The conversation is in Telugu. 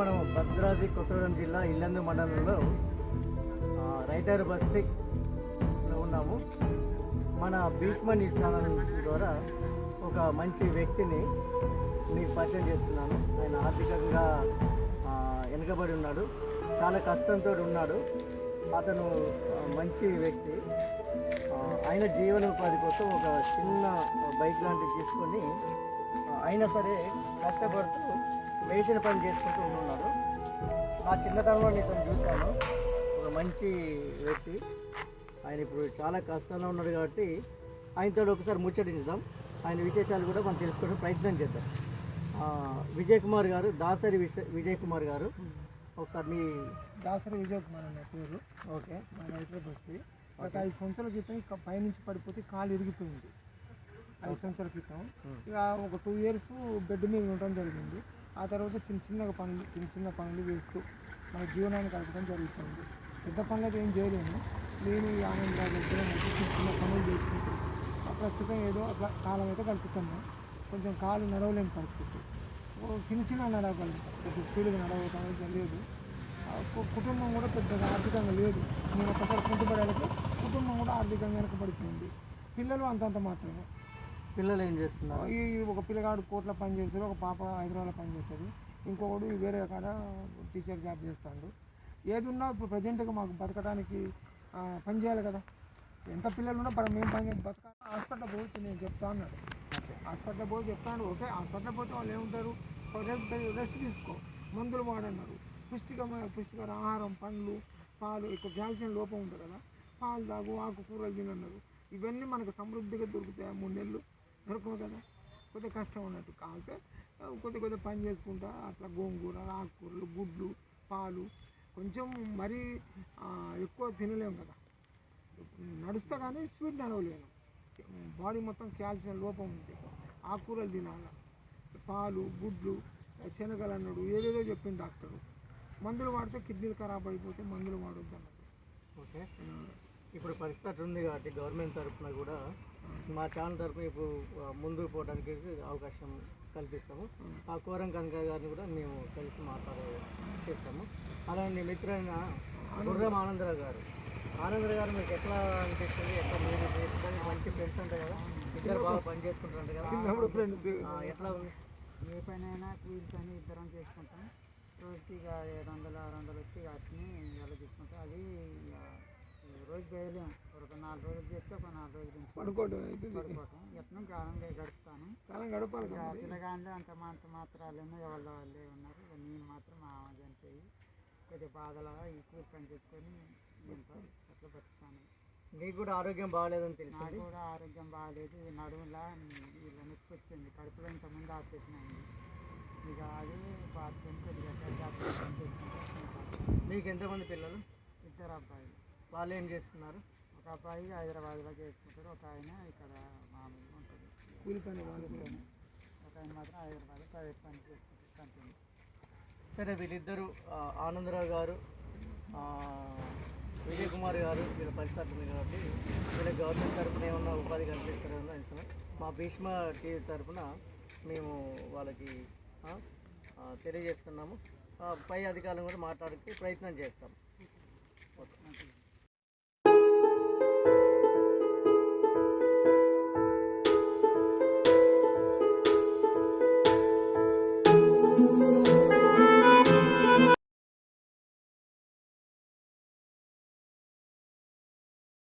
మనం భద్రాద్రి కొత్తగూడెం జిల్లా ఇల్లందు మండలంలో రైటర్ బస్తీలో ఉన్నాము. మన భీష్మ న్యూస్ ఛానల్ ద్వారా ఒక మంచి వ్యక్తిని మీకు పరిచయం చేస్తున్నాను. ఆయన ఆర్థికంగా వెనుకబడి ఉన్నాడు. చాలా కష్టంతో ఉన్నాడు. అతను మంచి వ్యక్తి. ఆయన జీవనోపాధి కోసం ఒక చిన్న బైక్ లాంటిది తీసుకొని అయినా సరే కష్టపడుతూ వేసిన పని చేసుకుంటూ ఉన్నాడు నా చిన్నతనంలో నేను ఇతను చూశాను. ఒక మంచి వ్యక్తి. ఆయన ఇప్పుడు చాలా కష్టంలో ఉన్నాడు కాబట్టి ఆయనతో ఒకసారి ముచ్చటించుదాం. ఆయన విశేషాలు కూడా మనం తెలుసుకోవడం ప్రయత్నం చేద్దాం. విజయ్ కుమార్ గారు దాసరి విజయ్ విజయ్ కుమార్ గారు. ఒకసారి మీ దాసరి విజయ్ కుమార్ అనే పేరు. ఓకే. మన రైతుల బస్తి ఒక ఐదు సంవత్సరాల క్రితం ఇక పైనుంచి పడిపోతే కాలు ఇరిగిపోయింది. ఐదు సంవత్సరాల క్రితం. ఇక ఒక టూ ఇయర్స్ బెడ్ మీద ఉండడం జరిగింది. ఆ తర్వాత చిన్న చిన్నగా పనులు చిన్న చిన్న పనులు వేస్తూ మన జీవనాన్ని కలపడం జరుగుతుంది. పెద్ద పనులు అయితే ఏం చేయలేము. నేను ఈ ఆనందరావు దగ్గర చిన్న చిన్న పనులు చేసుకుంటూ ప్రస్తుతం ఏదో అట్లా కాలం అయితే గడుపుతున్నాం. కొంచెం కాలు నడవలేని పరిస్థితి. చిన్న చిన్న నడవగలం. కొంచెం స్పీడ్గా నడవటం లేదు కుటుంబం కూడా పెద్దగా ఆర్థికంగా లేదు. నేను ఒకసారి కుంటుపడేలకు కుటుంబం కూడా ఆర్థికంగా వెనకబడిపోయింది. పిల్లలు అంతంత మాత్రమే. పిల్లలు ఏం చేస్తున్నారు? ఈ ఒక పిల్లగాడు కోట్ల పని చేస్తాడు ఒక పాప హైదరాబాద్లో పని చేస్తుంది. ఇంకొకడు వేరే కాడ టీచర్ జాబ్ చేస్తాడు. ఏది ఉన్నా ఇప్పుడు ప్రజెంట్గా మాకు బతకడానికి పని చేయాలి కదా. ఎంత పిల్లలు ఉన్నా పని మేము పని బతకాలి హాస్పిటల్ పోవచ్చు నేను చెప్తా అన్నాడు. హాస్పిటల్ పోయి చెప్తాను ఓకే హాస్పిటల్ పోతే వాళ్ళు ఏముంటారు? రెస్ట్ రెస్ట్ తీసుకో మందులు వాడన్నారు. పుష్టికమైన పుష్టికర ఆహారం పండ్లు పాలు ఎక్కువ కాల్షియం లోపం ఉంటుంది కదా. పాలు తాగు ఆకుకూరలు తినన్నారు. ఇవన్నీ మనకు సమృద్ధిగా దొరుకుతాయి మూడు నెలలు. దొరకవు కదా. కొద్దిగా కష్టం ఉన్నట్టు కాకపోతే కొద్ది కొద్ది పని చేసుకుంటా అట్లా గోంగూర ఆకుకూరలు గుడ్లు పాలు కొంచెం మరీ ఎక్కువ తినలేము కదా. నడుస్తా కానీ స్పీడ్ నడవలేను. బాడీ మొత్తం కాల్షియం లోపం ఉంది. ఆకుకూరలు తినాలి. పాలు గుడ్లు శనగలు అన్నాడు ఏదేదో చెప్పింది డాక్టరు. మందులు వాడితే కిడ్నీలు ఖరాబ్ అయిపోతే మందులు వాడొద్దు అన్నాడు ఓకే ఇప్పుడు పరిస్థితి ఉంది కాబట్టి గవర్నమెంట్ తరఫున కూడా మా ఛానల్ తరఫున ఇప్పుడు ముందుకు పోవడానికి అవకాశం కల్పిస్తాము. ఆ కోరం కనక గారిని కూడా మేము కలిసి మాట్లాడే చేస్తాము. అలాగే మిత్రులైన గుర్రం ఆనందరావు గారు. ఆనందరావు గారు మీకు ఎట్లా అనిపిస్తుంది? ఎట్లా మీరు మంచి ఫ్రెండ్స్ ఉంటాయి కదా ఇద్దరు బాగా పని చేసుకుంటుంటారు కదా. చిన్నప్పుడు ఫ్రెండ్ ఆ, ఎట్లా ఉంది? ఏ పనైనా కూలి పని ఇద్దరం చేసుకుంటాం. రోజుకి ఇక ఏడు వందలు ఆరు వందలు వచ్చి వాటిని ఎలా తీసుకుంటాం అది రోజు చేయలేము ఒక నాలుగు రోజులు చేస్తే ఒక నాలుగు రోజులు పడుకోవడం పడుకోవటం యత్నం కాలంగా గడుపుతాను. కాలం గడపాలి. పిల్లగాళ్ళు అంత అంత మాత్రాలేమో ఎవరి వాళ్ళే ఉన్నారు. ఇక నేను మాత్రం మా అమ్మ చనిపోయి కొద్దిగా బాధలా ఈ కూలి పని చేసుకొని నేను అట్లా బతుకుతాను. మీకు కూడా ఆరోగ్యం బాగాలేదని తెలిసింది నాకు కూడా ఆరోగ్యం బాగాలేదు. నడుములా ఇలా నొప్పి వచ్చింది. కడుపులో ఇంతకుముందు అయింది ఇక అది బాత్రూమ్ కొద్దిగా మీకు ఎంతమంది పిల్లలు? ఇద్దరు అబ్బాయిలు. వాళ్ళు ఏం చేస్తున్నారు? ఒక అబ్బాయి హైదరాబాద్లో చేసుకుంటాడు ఒక ఆయన ఇక్కడ మామూలుగా ఉంటుంది. కూలి పని వాళ్ళు ఒక ఆయన మాత్రం హైదరాబాద్ ప్రైవేట్ పని చేసుకుంటాడు కంటిన్యూ. సరే వీళ్ళిద్దరు ఆనందరావు గారు విజయ్ కుమార్ గారు వీళ్ళ పరిస్థితులు ఉంది కాబట్టి వీళ్ళ గవర్నమెంట్ తరఫున ఏమన్నా ఉపాధి కల్పిస్తారని అనుకున్నాం మా భీష్మ టీవీ తరఫున మేము వాళ్ళకి తెలియజేస్తున్నాము. పై అధికారులను కూడా మాట్లాడితే ప్రయత్నం చేస్తాం. ఓకే. Música